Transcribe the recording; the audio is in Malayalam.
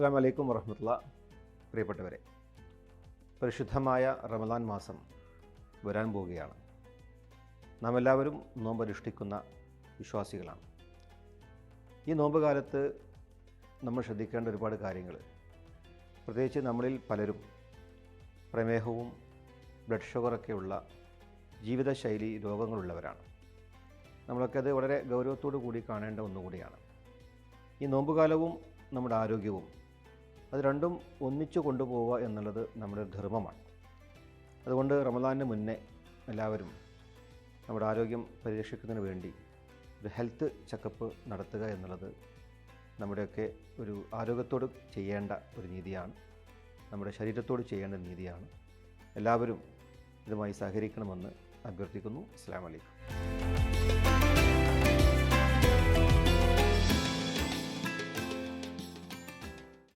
അസ്സാം വലൈക്കും വറഹമത്തുള്ള. പ്രിയപ്പെട്ടവരെ പരിശുദ്ധമായ റമദാൻ മാസം വരാൻ പോവുകയാണ്. നാം എല്ലാവരും നോമ്പ് അനുഷ്ഠിക്കുന്ന വിശ്വാസികളാണ്. ഈ നോമ്പ് കാലത്ത് നമ്മൾ ശ്രദ്ധിക്കേണ്ട ഒരുപാട് കാര്യങ്ങൾ. പ്രത്യേകിച്ച് നമ്മളിൽ പലരും പ്രമേഹവും ബ്ലഡ് ഷുഗറൊക്കെയുള്ള ജീവിതശൈലി രോഗങ്ങളുള്ളവരാണ്. നമ്മളൊക്കെ അത് വളരെ ഗൗരവത്തോടു കൂടി കാണേണ്ട ഒന്നുകൂടിയാണ്. ഈ നോമ്പുകാലവും നമ്മുടെ ആരോഗ്യവും അത് രണ്ടും ഒന്നിച്ചു കൊണ്ടുപോവുക എന്നുള്ളത് നമ്മുടെ ധർമ്മമാണ്. അതുകൊണ്ട് റമദാനിന് മുന്നേ എല്ലാവരും നമ്മുടെ ആരോഗ്യം പരിരക്ഷിക്കുന്നതിന് വേണ്ടി ഒരു ഹെൽത്ത് ചെക്കപ്പ് നടത്തുക എന്നുള്ളത് നമ്മുടെയൊക്കെ ഒരു ആരോഗ്യത്തോട് ചെയ്യേണ്ട ഒരു നീതിയാണ്. നമ്മുടെ ശരീരത്തോട് ചെയ്യേണ്ട നീതിയാണ്. എല്ലാവരും ഇതുമായി സഹകരിക്കണമെന്ന് അഭ്യർത്ഥിക്കുന്നു. അസ്സാം വലൈക്കും